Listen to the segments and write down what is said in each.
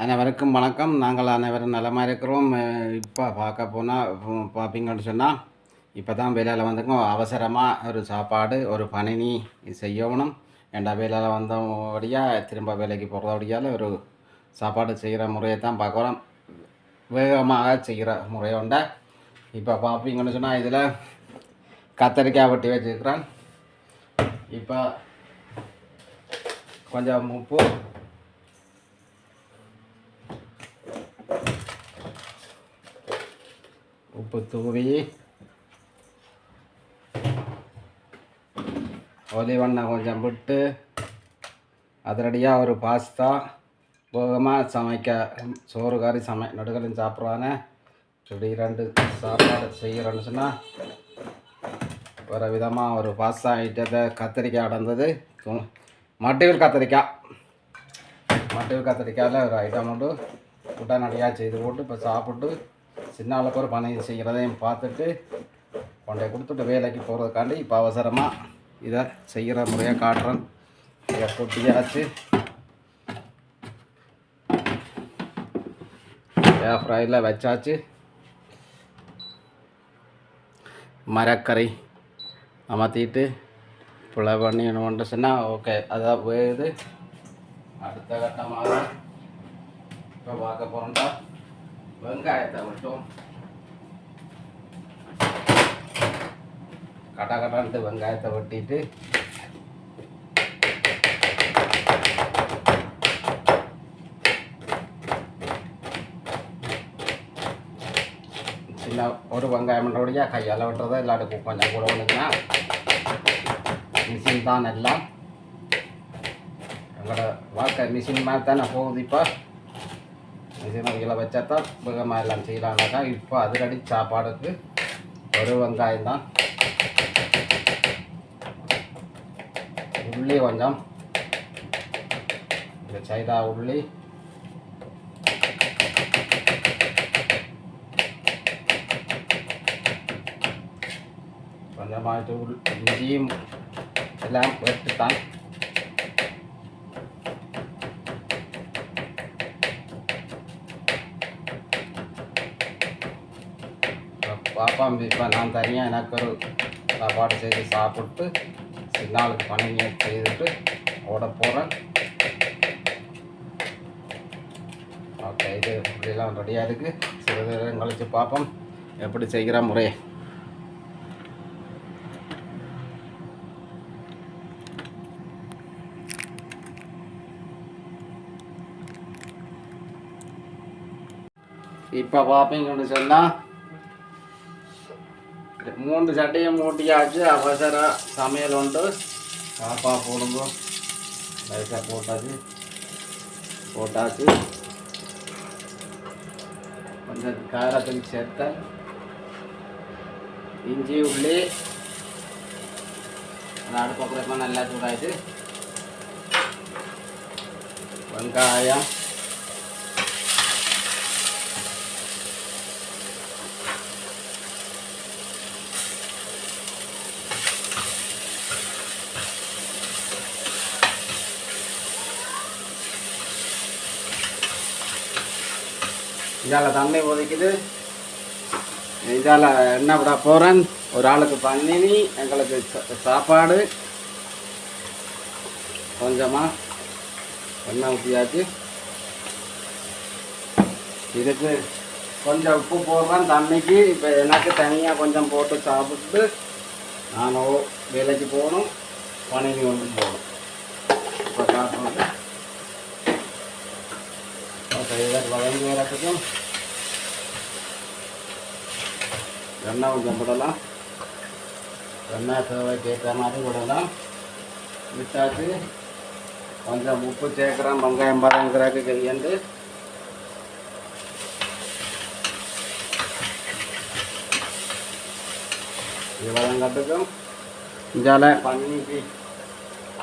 அனைவருக்கும் வணக்கம். நாங்கள் அனைவரும் நலமாக இருக்கிறோம். இப்போ பார்க்க போனால் பார்ப்பீங்கன்னு சொன்னால் இப்போ தான் வேலையில் வந்திருக்கோம் அவசரமாக ஒரு சாப்பாடு ஒரு பணினி செய்யணும். ஏண்டா வேலையில் வந்தபடியாக திரும்ப வேலைக்கு போகிறதபடியால் ஒரு சாப்பாடு செய்கிற முறையை தான் பார்க்குறோம் வேகமாக செய்கிற முறை உண்டா? இப்போ பார்ப்பீங்கன்னு சொன்னால் இதில் கத்தரிக்காய் வெட்டி வச்சுருக்கிறேன். இப்போ கொஞ்சம் உப்பு உப்பு தூவி ஒலிவெண்ணெய் கொஞ்சம் விட்டு அதிரடியாக ஒரு பாஸ்தா போகமாக சமைக்க சோறு கறி சமை நடுகளையும் சாப்பிடுவானே இப்படி ரெண்டு சாப்பாடு செய்கிறேன்னு சொன்னால் ஒரு விதமாக ஒரு பாஸ்தா ஐட்டத்தை கத்திரிக்காய் அடர்ந்தது மட்டிவில் கத்திரிக்காய் மட்டிவில் கத்திரிக்காயில் ஒரு ஐட்டம் உண்டு உடனடியாக செய்து போட்டு இப்போ சாப்பிட்டு சின்ன அளவுக்கு ஒரு செய்கிறதையும் பார்த்துட்டு கொண்டே கொடுத்துட்டு வேலைக்கு போகிறதுக்காண்டி இப்போ அவசரமாக இதை செய்கிற முறையாக காட்டுறேன். இதை கொட்டியாச்சு. ஏர் ஃப்ரையில் வச்சாச்சு. மரக்கறி அமர்த்திட்டு புலை பண்ணி என்ன சொன்னால் ஓகே அதான் போயிடுது அடுத்த கட்டமாக இப்போ பார்க்க போகிறோம்டா வெங்காயத்தை மட்டும் கடா கட்டான்ட்டு வெங்காயத்தை வெட்டிட்டு சின்ன ஒரு வெங்காயம் பண்ணுறபடியா கையால் வெட்டுறதா இல்லாட்டி கொஞ்சம் கூட ஒன்றுக்குன்னா மிஷின் தான் எல்லாம். எங்களோட வாழ்க்கை மிஷின் மாதிரி தானே போகுது இப்போ. இதே வச்சா தான் வேகமாக எல்லாம் செய்யலாம்னாக்கா இப்போ அதிரடி சாப்பாடுக்கு ஒரு வெங்காயம் தான். உள்ளி கொஞ்சம். இந்த சைடா உள்ளி. கொஞ்சமாக உள் இஞ்சியும் எல்லாம் எடுத்துத்தான் பாப்பாம் பீப்பா நான் தனியாக எனக்கு ஒரு சாப்பாடு செய்து சாப்பிட்டு சின்னாளுக்கு பணியை செய்துட்டு ஓட போகிறேன் ஓகே இது இப்படிலாம் ரெடியாக இருக்குது சிறிது நேரம் கழித்து பார்ப்போம் எப்படி செய்கிற முறை? இப்போ பார்ப்பீங்கன்னு சொன்னால் மூன்று சட்டையும் மூட்டியாச்சு அவசர சமையல் உண்டு சாப்பா போடுங்க லைட்டாக போட்டாச்சு போட்டாச்சு கொஞ்சம் காரத்துக்கு சேர்த்த இஞ்சி உள்ளி அடுப்பு குறைப்பா நல்லா சூடாயிட்டு வெங்காயம் இதால் தண்ணி ஒதுக்கிது. இதால் என்ன விட போகிறேன் ஒரு ஆளுக்கு பண்ணினி எங்களுக்கு சாப்பாடு. கொஞ்சமாக எண்ணெய் ஊற்றியாச்சு இதுக்கு கொஞ்சம் உப்பு போடுறேன் தண்ணிக்கு. இப்போ எனக்கு தனியாக கொஞ்சம் போட்டு சாப்பிட்டு நான் வேலைக்கு போகணும். பணிக்கு கொண்டு போகணும். இப்போ காசு வந்து. வதங்கி வரத்துக்கும் வெண்ணா கொஞ்சம் விடலாம் வெண்ணா தேவைக்கு ஏற்ற மாதிரி விடலாம் விட்டாச்சு கொஞ்சம் உப்பு சேர்க்குறோம் வெங்காயம் பதங்கிறதுக்கு கையண்டு இது வதங்கட்டுக்கும் இஞ்சால பண்ணிக்கு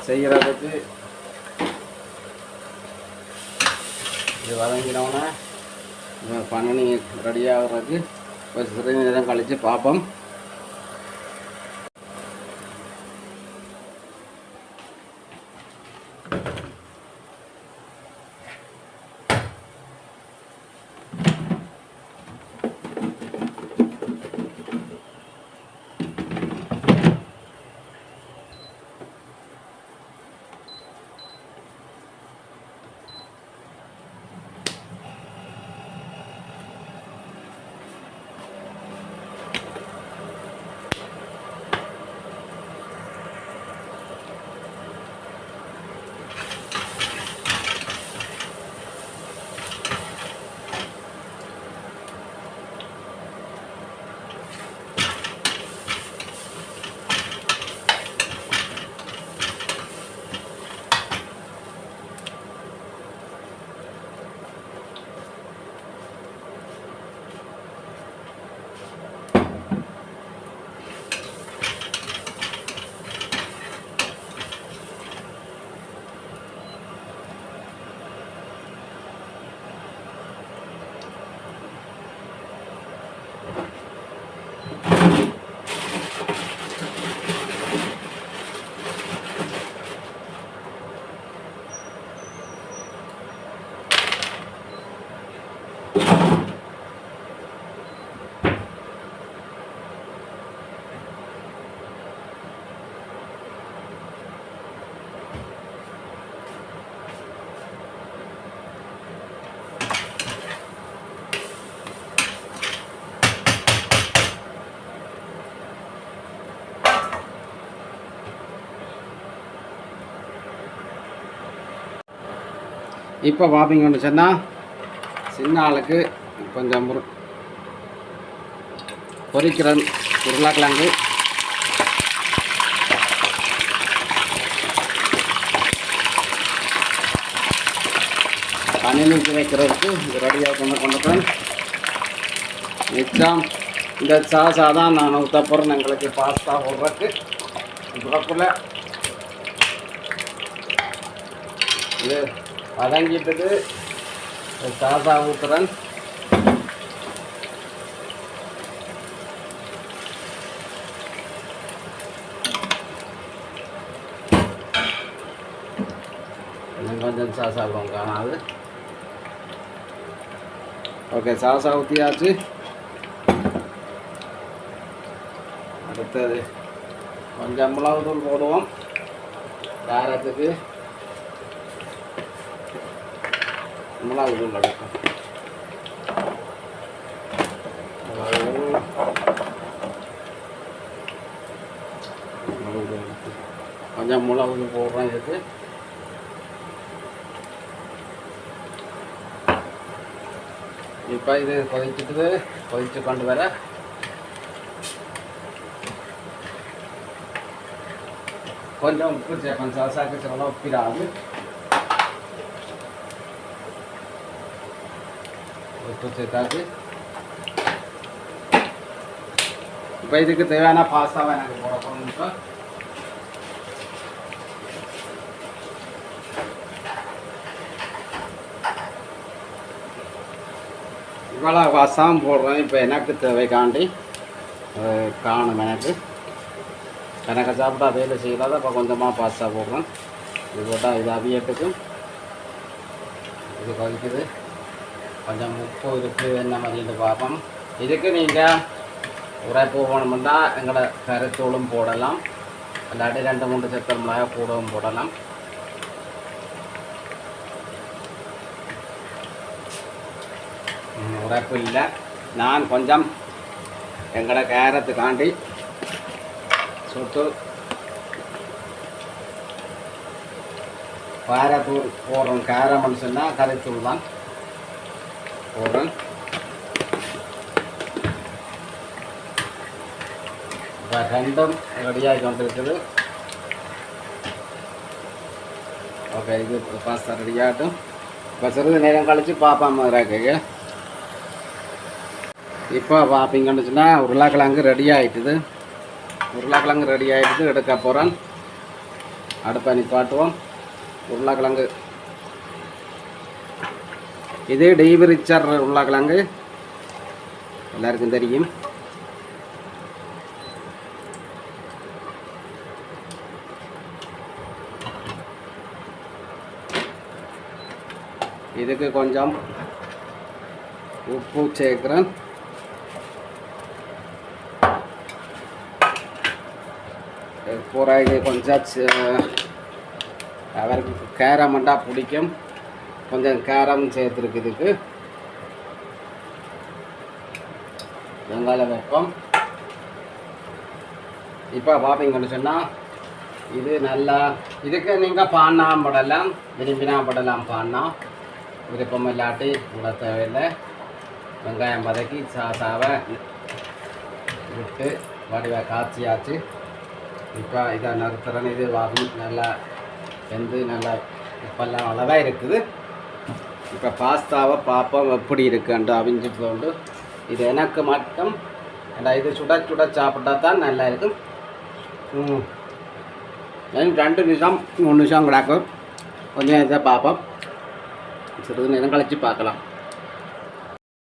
செய்கிறதுக்கு இது வதங்கினோன்னே பண்ணி ரெடியாகிறதுக்கு ஆகுறதுக்கு ஒரு சிறிது நேரம் இப்போ பார்ப்பீங்கன்னு சொன்னால் சின்ன. ஆளுக்கு கொஞ்சம் முரு பொரிக்கிற உருளைக்கிழங்கு பன்னெண்டு வைக்கிறதுக்கு இது ரெடியாக கொண்டு கொண்டுட்டேன் மிச்சம் இந்த சாசா தான் நான் ஊற்ற போகிறேன் எங்களுக்கு பாஸ்தா போடுறதுக்கு. இதுக்குள்ள இது வதங்கிட்டது சாதா ஊற்றுறேன் இன்னும் கொஞ்சம் சாசா கூட காணாது. ஓகே சாசா ஊற்றியாச்சு அடுத்தது கொஞ்சம் மிளகு தூள் போடுவோம். காரத்துக்கு. மிளகு தூள் அடிக்கும் கொஞ்சம் மிளகு தூள் போடுறேன் இதுக்கு இப்போ இது கொதிச்சுட்டு கொதிச்சு கொண்டு வர. கொஞ்சம் உப்பு சேர்ப்பேன் சாசாக்கு சில உப்பிடாது. உப்பு சேர்த்தாச்சு இப்போ இதுக்கு தேவையான பாஸ்தாவை எனக்கு போட போகணும் இப்போ இவ்வளோ பாஸ்தாவும் போடுறேன் இப்போ எனக்கு தேவைக்காண்டி காணும் எனக்கு. எனக்கு சாப்பிட்டா வேலை செய்யலாத இப்போ கொஞ்சமாக பாஸ்தா போடுறேன் இது போட்டால் இது அவியட்டுக்கு இது கொதிக்குது. கொஞ்சம் உப்பு இருக்குது என்ன மாதிரின்னு பார்ப்போம். இதுக்கு நீங்கள் உரைப்பு போகணும்னா எங்களோட கருத்தூளும் போடலாம். இல்லாட்டி ரெண்டு மூணு சத்தல் மிளகாய் கூடவும் போடலாம். உரைப்பு இல்லை. நான் கொஞ்சம் எங்களோட கேரத்துக்காண்டி சுட்டு காரத்தூள் போடுறோம். காரம்னு சொன்னால் கரைத்தூள் தான். போடுறேன் இப்போ ரெண்டும் ரெடியாகி கொண்டிருக்குது ஓகே இது பாஸ்தா ரெடியாகட்டும் இப்போ சிறிது நேரம் கழித்து பாப்பா இருக்கு இப்போ பார்ப்பீங்கன்னு சொன்னால் உருளைக்கிழங்கு ரெடி ஆகிட்டுது உருளைக்கிழங்கு ரெடி ஆகிடுது எடுக்க போகிறேன் அடுப்பை நிப்பாட்டுவோம் உருளைக்கிழங்கு இது டெய்வரிச்சர் உள்ளாக்கலாங்க. எல்லாருக்கும் தெரியும். இதுக்கு கொஞ்சம் உப்பு சேர்க்குறேன். இது கொஞ்சம் அவருக்கு கேரமெண்டாக பிடிக்கும். கொஞ்சம் கேரம் சேர்த்துருக்கு இதுக்கு வெங்காயம் வைப்போம். இப்போ பார்ப்பீங்கன்னு சொன்னால் இது நல்லா இதுக்கு நீங்கள் பான்னா படலாம் விரும்பினா படலாம் பான்னா விருப்பம் இல்லாட்டி கூட தேவையில்லை. வெங்காயம் வதக்கி சாசாவை விட்டு வடிவ காய்ச்சியாச்சு. இப்போ இதை நறுத்துறேன்னு இது வாங்கி நல்லா வெந்து நல்லா இப்போல்லாம் அளவாக இருக்குது. இப்போ பாஸ்தாவை பார்ப்போம் எப்படி இருக்குன்ட்டு அவிஞ்சிட்டு உண்டு இது எனக்கு மட்டும். ஏண்டா இது சுட சுட சாப்பிட்டா தான் நல்லா இருக்கும். ரெண்டு நிமிஷம் மூணு நிமிஷம் கிடக்கும் கொஞ்சம் இதை பார்ப்போம் சிறிது நேரம் கழித்து பார்க்கலாம்.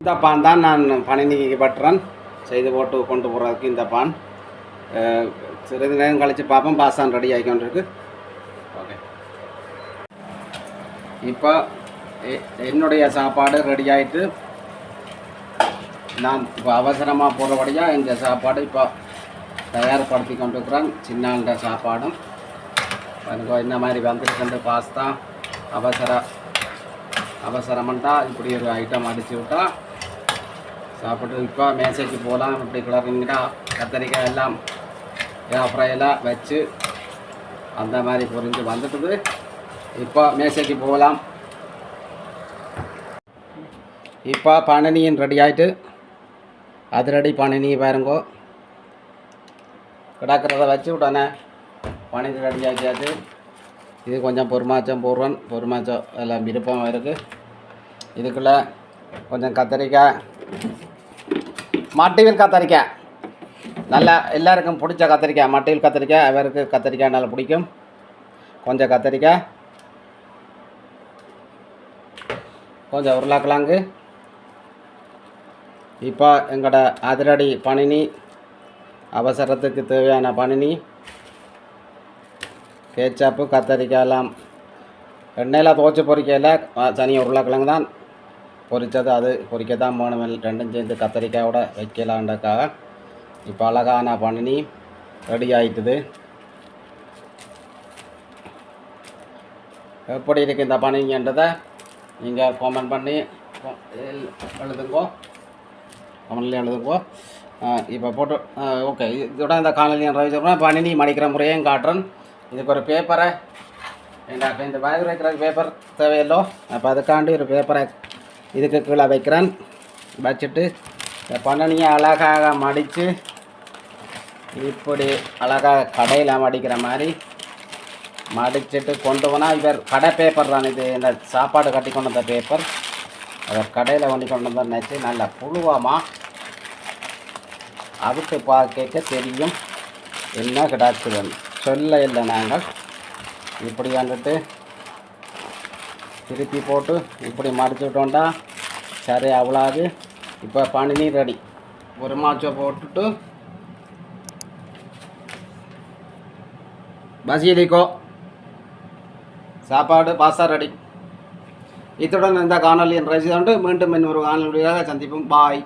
இந்த பான் தான் நான் பணி நீக்கப்பட்டுறேன் செய்து போட்டு கொண்டு போகிறதுக்கு இந்த பான். சிறிது நேரம் கழித்து பார்ப்போம் பாஸ்தான் ரெடி ஆகிக்கொண்டிருக்கு. ஓகே. இப்போ என்னுடைய சாப்பாடு ரெடி ஆகிட்டு நான் இப்போ அவசரமாக போகிறபடியாக இந்த சாப்பாடு இப்போ தயார்படுத்தி கொண்டிருக்கிறேன். சின்னாண்ட சாப்பாடும். எனக்கு இந்த மாதிரி வந்துருக்கின்ற பாஸ்தா? அவசர அவசரமன்ட்டா இப்படி ஒரு ஐட்டம் அடித்து விட்டால் சாப்பிட்டு இப்போ மேசைக்கு போகலாம் இப்படி கிளறிங்கன்னா கத்தரிக்காய் எல்லாம் ஃப்ரையெல்லாம் வச்சு அந்த மாதிரி புரிஞ்சு வந்துட்டுது. இப்போ மேசைக்கு போகலாம். இப்போ பணினியும் ரெடி ஆகிட்டு அதிரடி பணினி பாருங்கோ. கிடக்கிறத வச்சு விட்டானே பணினி ரெடி ஆக்கியாச்சு. இது கொஞ்சம் பொறுமாச்சம் பூர்வன் பொறுமாச்சம் எல்லாம் விருப்பம் இருக்குது இதுக்குள்ளே கொஞ்சம் கத்திரிக்காய் மட்டையில் கத்திரிக்காய். நல்லா எல்லாருக்கும் பிடிச்ச கத்திரிக்காய் மட்டையில் கத்திரிக்காய் அவருக்கு கத்திரிக்காய் நல்லா பிடிக்கும். கொஞ்சம் கத்திரிக்காய். கொஞ்சம் உருளைக்கிழங்கு. இப்போ எங்களோட அதிரடி பணினி அவசரத்துக்கு தேவையான பணினி கேச்சாப்பு கத்தரிக்காயெல்லாம் எண்ணெயில் துவச்சி பொறிக்கையில் சனி உருளைக்கிழங்கு தான் பொரித்தது அது பொறிக்க தான் வேணும் ரெண்டும் சேர்ந்து கத்தரிக்காயோட வைக்கலான்றக்காக இப்போ அழகான பணினி ரெடி ஆயிட்டுது. எப்படி இருக்குது இந்த பணிங்கன்றதை நீங்கள் காமெண்ட் பண்ணி எழுதுங்கோ. கமெண்ட்லேயும் எழுதுப்போ இப்போ போட்டு ஓகே இதோட இந்த காணொலி ரவி பணினி மடிக்கிற முறையும் காட்டுறேன். இதுக்கு ஒரு பேப்பரை இந்த இந்த பேக் வைக்கிறதுக்கு பேப்பர் தேவையில்லோ. அப்போ அதுக்காண்டி ஒரு பேப்பரை இதுக்கு கீழே வைக்கிறேன். வச்சுட்டு இந்த பணினியை அழகாக மடித்து இப்படி அழகாக கடையில் மடிக்கிற மாதிரி மடிச்சுட்டு கொண்டு போனால் இவர் கடை பேப்பர் தான் இது. இந்த சாப்பாடு கட்டி கொண்டு வந்த பேப்பர் அவர் கடையில் வண்டி கொண்டு வந்த நல்லா புழுவாமா? அதுக்கு பார்க்க தெரியும். என்ன கிடாச்சிடும் சொல்ல இல்லை நாங்கள். இப்படி வந்துட்டு திருப்பி போட்டு இப்படி மடித்து விட்டோண்டா சரி அவ்வளோது. இப்போ பனிநீர் ரெடி. ஒரு மாச்சை போட்டுட்டு பசியலிக்கோ சாப்பாடு பாசா ரெடி. இத்துடன் இந்த காணொலியின் ரசிதாண்டு மீண்டும் இன்னொரு காணொலியாக சந்திப்போம். பாய்.